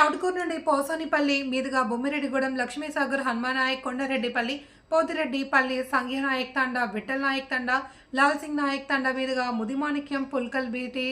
పొందూరు నుండి పోసానిపల్లి మీదుగా బొమ్మిరెడ్డిగూడెం లక్ష్మీసాగర్ హనుమానాయక్ కొండారెడ్డిపల్లి పోతిరెడ్డిపల్లి సంఘ్యనాయక్ తండా విఠల్ నాయక్ తండా లాల్ సింగ్ నాయక్ తండా మీదుగా ముదిమాణిక్యం పుల్కల్ బీటీ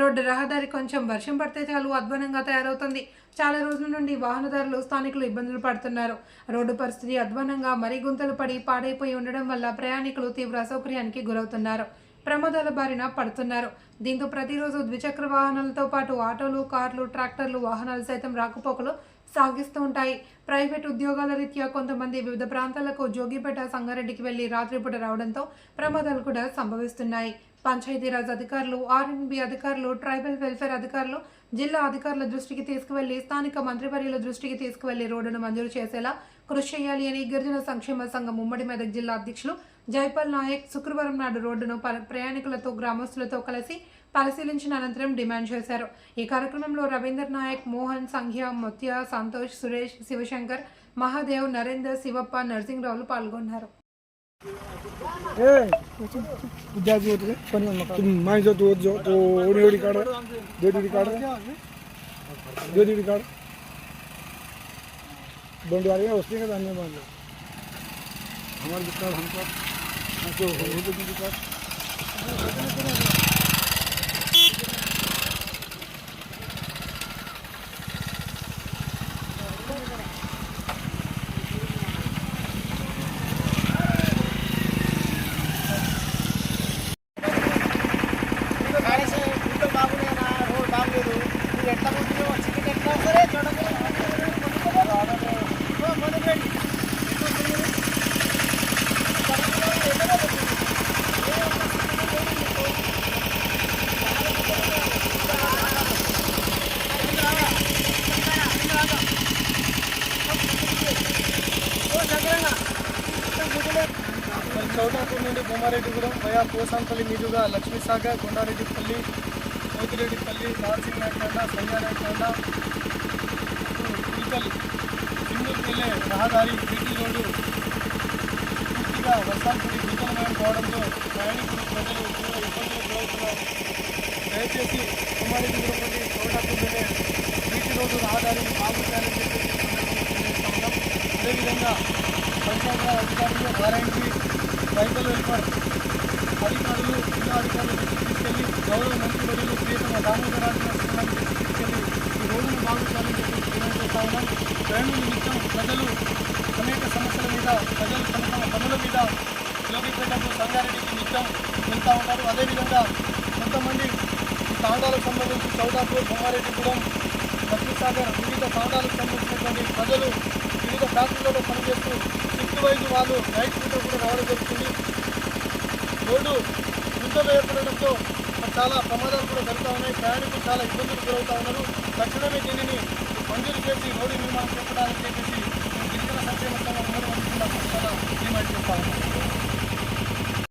రోడ్డు రహదారి కొంచెం వర్షం పడితే చాలు అధ్వానంగా తయారవుతుంది. చాలా రోజుల నుండి వాహనదారులు స్థానికులు ఇబ్బందులు పడుతున్నారు. రోడ్డు పరిస్థితి అధ్వానంగా మరీ గుంతలు పడి పాడైపోయి ఉండడం వల్ల ప్రయాణికులు తీవ్ర అసౌకర్యానికి గురవుతున్నారు. ప్రమాదాల బారిన పడుతున్నారు. దీంతో ప్రతిరోజు ద్విచక్ర వాహనాలతో పాటు ఆటోలు కార్లు ట్రాక్టర్లు వాహనాలు సైతం రాకపోకలు సాగిస్తూ ఉంటాయి. ప్రైవేట్ ఉద్యోగాల రీత్యా కొంతమంది వివిధ ప్రాంతాలకు జోగిపేట సంగారెడ్డికి వెళ్ళి రాత్రిపూట రావడంతో ప్రమాదాలు కూడా సంభవిస్తున్నాయి. పంచాయతీరాజ్ అధికారులు ఆర్ఎన్బి అధికారులు ట్రైబల్ వెల్ఫేర్ అధికారులు జిల్లా అధికారుల దృష్టికి తీసుకువెళ్ళి స్థానిక మంత్రివర్యుల దృష్టికి తీసుకువెళ్ళి రోడ్డును మంజూరు చేసేలా కృషి చేయాలి అని గిరిజన సంక్షేమ సంఘం ఉమ్మడి మెదక్ జిల్లా అధ్యక్షులు జైపాల్ నాయక్ శుక్రవారం నాడు రోడ్డును ప- ప్రయాణికులతో గ్రామస్తులతో కలిసి పరిశీలించిన అనంతరం డిమాండ్ చేశారు ఈ కార్యక్రమంలో రవీందర్ నాయక్ మోహన్ సంధ్య ముత్య సంతోష్ సురేష్ శివశంకర్ మహాదేవ్ నరేందర్ శివప్ప నరసింహరావులు పాల్గొన్నారు ए विद्यार्थी होते थे तुम मैं जो तो जो तो ओडी ओडी कार्ड दो डी कार्ड दो डी कार्ड बंड वाले हैं उसने का धन्यवाद मान लो हमारे जितना हमको ఎట్లా పోతున్నావు చికెన్ ఎట్లా సరే చూడండి చౌటాపూర్ నుండి బొమ్మారెడ్డిగూడెం వయా పోసాంపల్లి మీదుగా లక్ష్మీసాగర్ కొండారెడ్డిపల్లి మోతిరెడ్డిపల్లి నార్సింగ్ నాయకండ సంజానాయకండ పుల్కల్ సింగూరుకి వెళ్ళే రహదారి బీటీ రోడ్డు పూర్తిగా వర్షాలు పడి విఫలమయం కావడంతో ప్రయాణికులు ప్రజలు తీవ్ర ఇబ్బందులకు గురవుతున్నారు దయచేసి బొమ్మారెడ్డిగూడెం నుండి చౌటాపూర్ వెళ్ళే బీటీ రోడ్డు రహదారిని బాగు చేయాలని చెప్పేసి అదేవిధంగా పంచాయతీరాజ్ అధికారులు ఆర్ఎంపీ రైతులు వెల్ఫేర్ అధికారులు జిల్లా అధికారులు దృష్టికి తీసుకెళ్ళి గౌరవ మంత్రివర్యులు ప్రియతమ దామోదరాజు నరసింహన్ తీసుకెళ్ళి ఈ రోడ్డును బాగుంచాలని చెప్పి డిమాండ్ చేస్తా ఉన్నాం. ప్రయాణ నిమిత్తం ప్రజలు అనేక సమస్యల మీద ప్రజలు తమ తమ పనుల మీద యోగిపేటకు సంగారెడ్డికి నిత్యం వెళ్తూ ఉన్నారు. అదేవిధంగా కొంతమంది తాండాలకు సంబంధించి చౌదాపూర్ బొమ్మారెడ్డిగూడెం లక్ష్మీసాగర్ వివిధ తాండాలకు సంబంధించినటువంటి ప్రజలు వివిధ ఫ్యాక్టరీలలో పనిచేస్తూ షిఫ్ట్ వైజ్ వాళ్ళు నైట్ పూట కూడా రావడం జరుగుతుంది. రోడ్డు గుంతలు ఏర్పడడంతో చాలా ప్రమాదాలు కూడా జరుగుతూ ఉన్నాయి. ప్రయాణికులు చాలా ఇబ్బందులు గురవుతూ ఉన్నారు. తక్షణమే దీనిని మంజూరు చేసి రోడ్డు నిర్మాణం చేపట్టాలని చెప్పేసి గిరిజన సంక్షేమ సంఘం ఉమ్మడి మంత్రుల పక్షాన డిమాండ్ చేస్తా ఉన్నాం